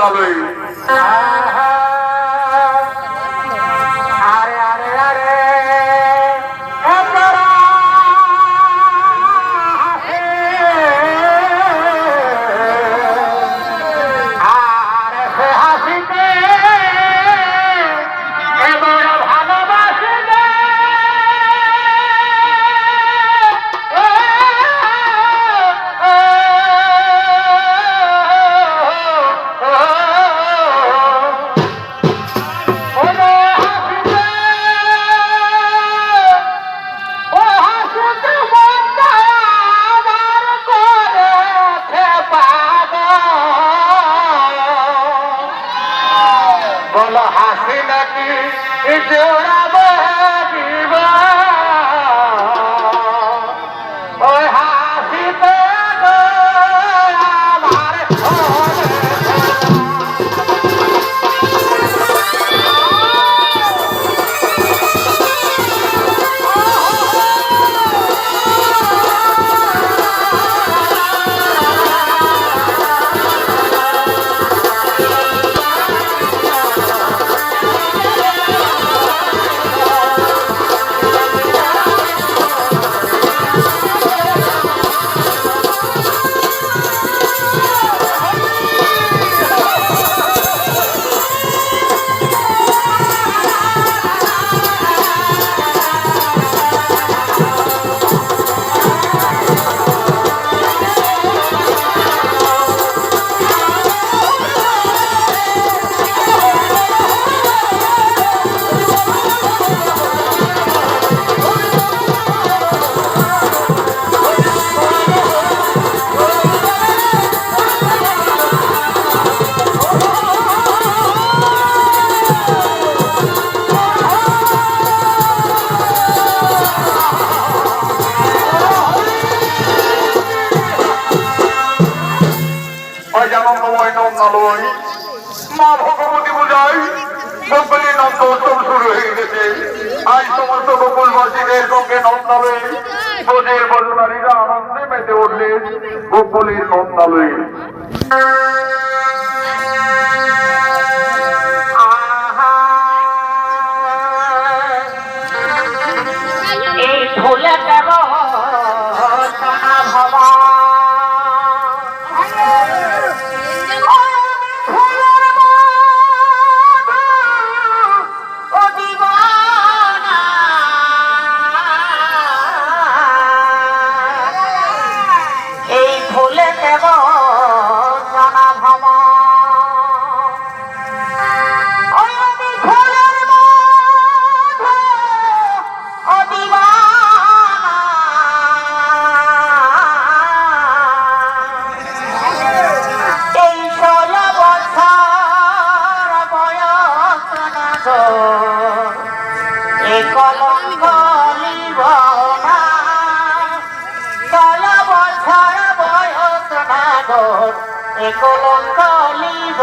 গোকুলের Uh, গো, এ কলঙ্ক লিব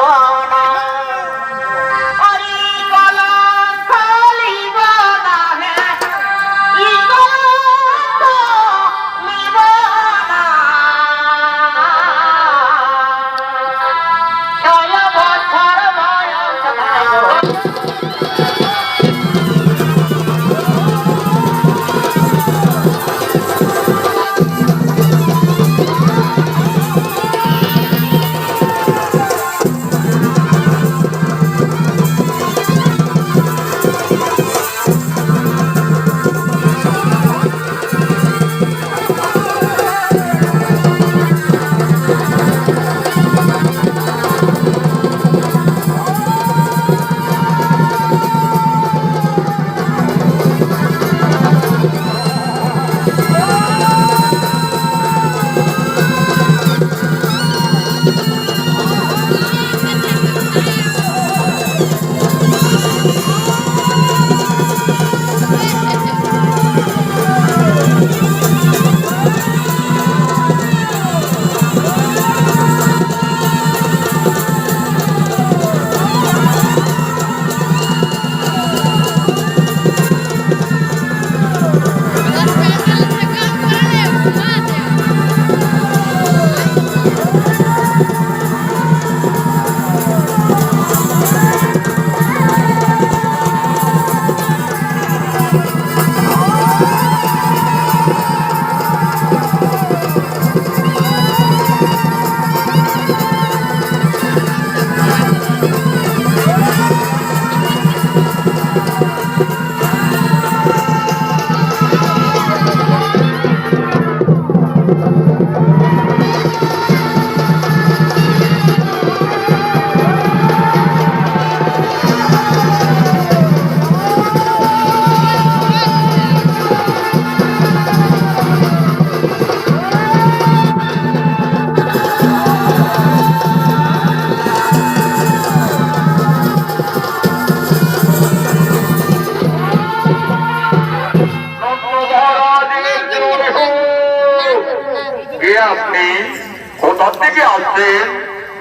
থেকে আসছেন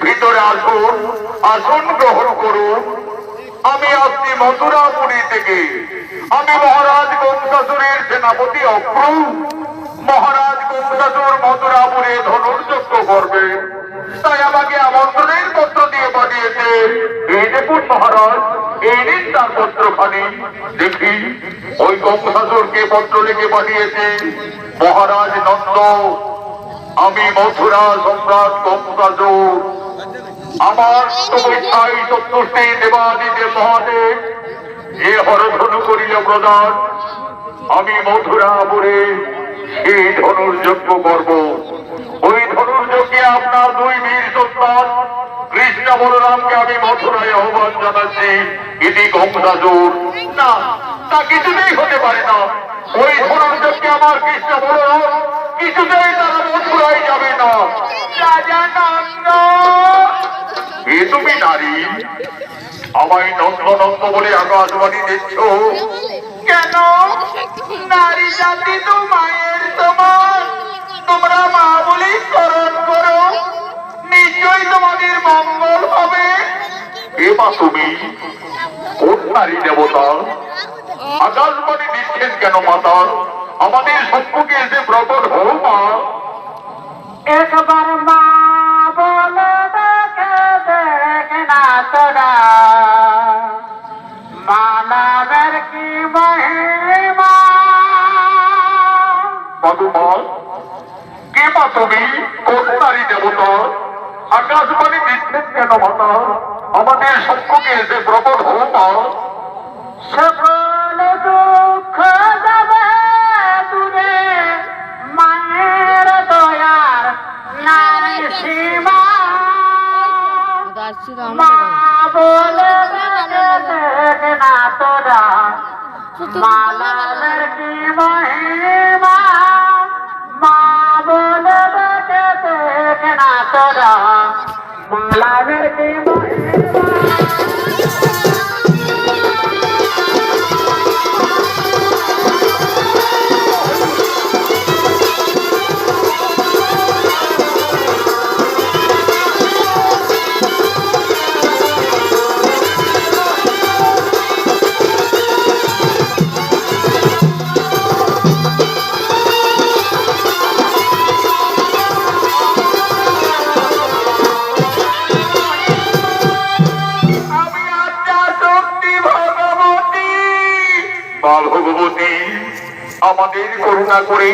ভিতরে আসুন, আসন গ্রহণ করুন। আমি আসছি মথুরাপুরী থেকে। আমি মহারাজ কংসাসুরের সেনাপতি অক্রু মহারাজ কংসাসুর মথুরাপুরে ধনুর্যজ্ঞ করবে। তাই আমাকে আমন্ত্রণের পত্র দিয়ে পাঠিয়েছে। এই দেখুন মহারাজ, এই নিন তার পত্রখানি। দেখি, ওই কংসাসুরকে পত্র লিখে পাঠিয়েছে মহারাজ নন্দ। আমি মথুরা সম্রাট কম্পাজ আমার ইচ্ছাই সন্তুষ্টি দেবাদিতে মহাদেব, যে হরধনু করিল প্রদান, আমি মথুরাপুরে সেই ধনুর যজ্ঞ করব। ওই ধনুর যজ্ঞে আপনার দুই বীর সন্তান কৃষ্ণ বলরামকে আমি মথুরায় আহ্বান জানাচ্ছি। ইতি কংসাসুর না, তা কিছুতেই হতে পারে না। ওই ধনুর আমার কৃষ্ণ বলরাম কিছুতেই তারা মথুরায় যাবে না। রাজা এ তুমি নারী। আমায় নন্দ নন্দ বলে আকাশবাণী দিচ্ছ কেন? নারী জাতি তো মায়ের তোমার তোমরা মা বলে তুমি কোন নারী দেবতা। আকাশবাণী দিচ্ছেন কেন মাতা? আমাদের সম্মুখে এসে প্রকট হও মা একবার মা বলে দেখে দেখ না তোরা মানবের কি মহিমা? মধুমা কে মা তুমি কোন নারী দেবতা? আকাশবাণী দিচ্ছেন কেন মাতা? আমাদের প্রকট হও মা সকল দুঃখ যাবে দূরে। মায়ের দয়ার নারী সীমা। মা বলে। না তোরা। মালাদের কি মহিমা? আমাদের করুণা করে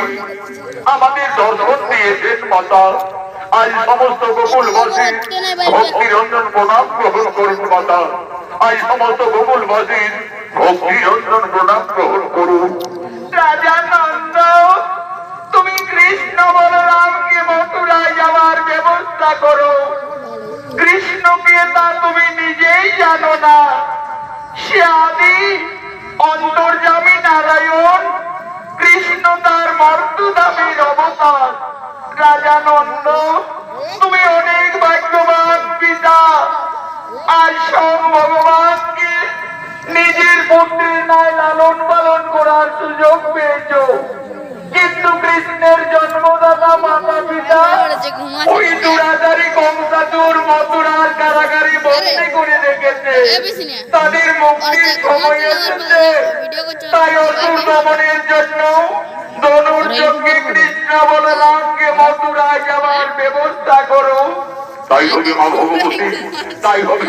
আমাদের দর্শন দিয়েছেন মাতা আজ সমস্ত গোকুলবাসী ভক্তি রঞ্জন প্রণাম গ্রহণ করুন মাতা। আজ সমস্ত গোকুলবাসীর ভক্তি রঞ্জন প্রণাম গ্রহণ করুন। রাজা নন্দ, তুমি কৃষ্ণ বলরামকে মথুরায় যাওয়ার ব্যবস্থা করো। কৃষ্ণকে তা তুমি নিজেই জানো না। সে আদি অন্তর্জামী নারায়ণ, কৃষ্ণ তার মর্তুদামীর অবতার। রাজা নন্দ তুমি অনেক ভাগ্যবান পিতা। আর সব ভগবানকে নিজের পুত্রের ন্যায় লালন পালন করার সুযোগ পেয়েছ। কিন্তু কৃষ্ণের জন্মদাতা মাতা পিতা ওই দুরাচারী কংসাতুর মথুরার কারাগারে বন্দি করে রেখেছে। তাদের মুক্তির সময় এসেছে। তাই অসুর দমনের জন্য ধনুর যজ্ঞে কৃষ্ণ বলরামকে মথুরায় যাওয়ার ব্যবস্থা করো। তাই হবে তাই হবে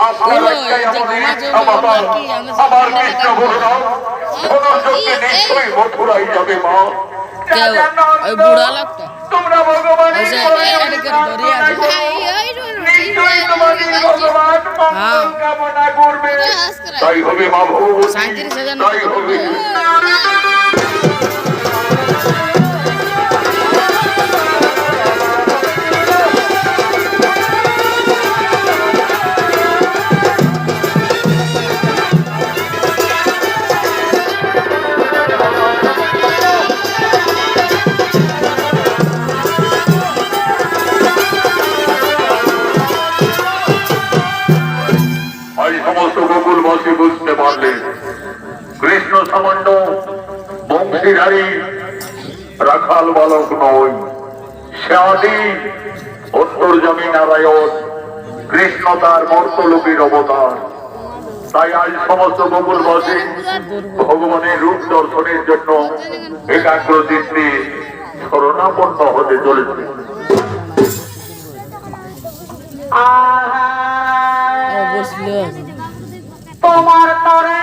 আপনার একটাই আমাদের ইচ্ছা আমার কৃষ্ণ বলরাম ধনুর নিশ্চয়ই মথুরায় যাবে মা। কেউ, ওই বুড়া লোকটা। তোমরা ভগবানের। নিশ্চয়ই তোমাদের ভগবান হ্যাঁ। মঙ্গল কামনা করবে তাই হবে মা ভগবতী তাই হবে বংশীধারী রাখাল বালক নয় সে আদি অন্তর্জমী নারায়ণ কৃষ্ণ তার মর্তলোকীর অবতার। তাই আজ সমস্ত গোকুলবাসী ভগবানের রূপ দর্শনের জন্য একাগ্র চিত্তে শরণাপন্ন হতে চলেছে। তোমার তরে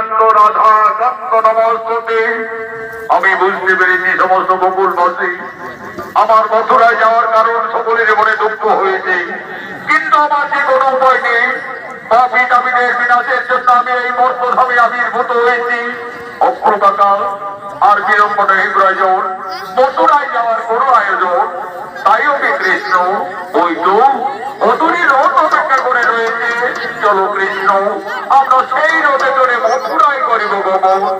গোপিকা রাধা কান্ত নমস্তে আমি বুঝতে পেরেছি সমস্ত বকুলবাসী আমার মথুরায় যাওয়ার কারণ সকলের মনে দুঃখ হয়েছে। কিন্তু আমার যে কোনো উপায় নেই পাপি দাবিদের বিনাশের জন্য আমি এই মর্তধামে আবির্ভূত হয়েছি। অগ্রকাকা আর বিলম্ব নেই প্রয়োজন মথুরায় যাওয়ার কোনো আয়োজন, তাই আমি কৃষ্ণ ওই তো মধুরী চলো কৃষ্ণ আমরা সেই রথে চড়ে মথুরায় করিব গমন